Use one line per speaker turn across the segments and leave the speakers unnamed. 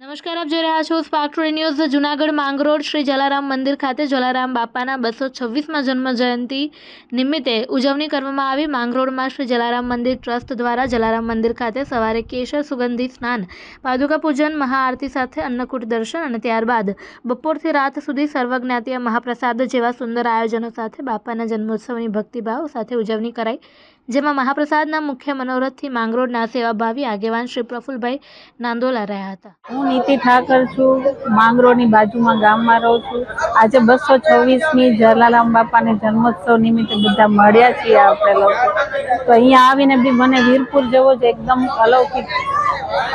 નમસ્કાર, આપ જોઈ રહ્યા છો સ્પાર્ક ન્યૂઝ જુનાગઢ માંગરોળ શ્રી જલારામ મંદિર ખાતે જલારામ બાપાના બસો છવ્વીસમાં જન્મ જયંતિ નિમિત્તે ઉજવણી કરવામાં આવી. માંગરોળમાં શ્રી જલારામ મંદિર ટ્રસ્ટ દ્વારા જલારામ મંદિર ખાતે સવારે કેશર સુગંધી સ્નાન, પાદુકા પૂજન, મહાઆરતી સાથે અન્નકૂટ દર્શન અને ત્યારબાદ બપોરથી રાત સુધી સર્વજ્ઞાતીય મહાપ્રસાદ જેવા સુંદર આયોજનો સાથે બાપાના જન્મોત્સવની ભક્તિભાવ સાથે ઉજવણી કરાઈ. જેમાં મહાપ્રસાદના મુખ્ય મનોરથથી માંગરોળના સેવાભાવી આગેવાન શ્રી પ્રફુલભાઈ નાંદોલા રહ્યા હતા.
હું નીતિ ઠાકર છું, માંગરોળની બાજુમાં ગામમાં રહું છું. આજે બસો છવ્વીસમી જલારામ બાપાને જન્મોત્સવ નિમિત્તે બધા મળ્યા છીએ આપણે લોકો. તો અહીંયા આવીને બી મને વીરપુર જેવો જ એકદમ અલૌકિક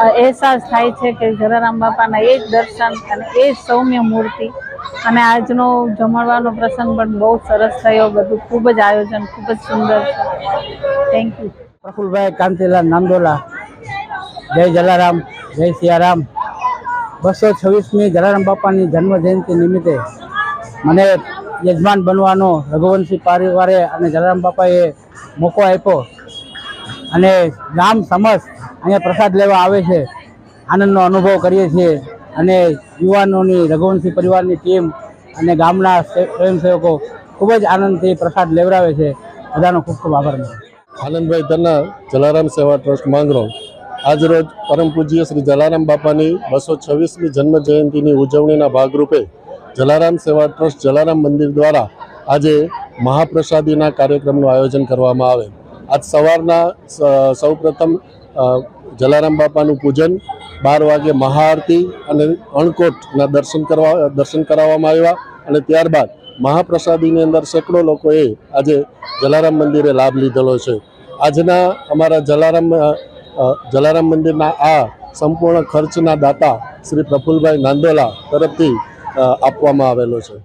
અહેસાસ થાય છે કે જલારામ બાપાના એ જ દર્શન અને એ જ સૌમ્ય મૂર્તિ અને આજનો જમણવાનો પ્રસંગ પણ બહુ સરસ થયો. બધું ખૂબ જ આયોજન, ખૂબ જ સુંદર થેન્ક યુ
પ્રફુલભાઈ, કાંતિલાલ, નાંદોલા, જય જલારામ, જય સિયારામ. બસો છવ્વીસમી જલારામ બાપાની જન્મ જયંતિ નિમિત્તે મને યજમાન બનવાનો રઘુવંશી પરિવારે અને જલારામ બાપાએ મોકો આપ્યો. અને ગામ સમસ્ત અહીંયા પ્રસાદ લેવા આવે છે. આનંદનો અનુભવ કરીએ છીએ. અને યુવાનોની, રઘુવંશી પરિવારની ટીમ અને ગામના સ્વયંસેવકો ખૂબ જ આનંદથી પ્રસાદ લેવડાવે છે. બધાનો ખૂબ ખૂબ આભાર
આનંદભાઈ તન્ના, જલારામ સેવા ટ્રસ્ટ માંગરો આજરોજ પરમ પૂજ્ય શ્રી જલારામ બાપાની બસો છવ્વીસમી જન્મ જયંતિની ઉજવણીના ભાગરૂપે જલારામ સેવા ટ્રસ્ટ, જલારામ મંદિર દ્વારા આજે મહાપ્રસાદીના કાર્યક્રમનું આયોજન કરવામાં આવે. આજ સવારના સૌપ્રથમ જલારામ બાપાનું પૂજન, બાર વાગે મહાઆરતી અને અણકોટના દર્શન કરવા, દર્શન કરાવવામાં આવ્યા અને ત્યારબાદ મહાપ્રસાદીની અંદર સેંકડો લોકોએ આજે જલારામ મંદિરે લાભ લીધેલો છે. આજના અમારા જલારામ જલારામ મંદિરના આ સંપૂર્ણ ખર્ચના દાતા શ્રી પ્રફુલભાઈ નાંદોલા તરફથી આપવામાં આવેલો છે.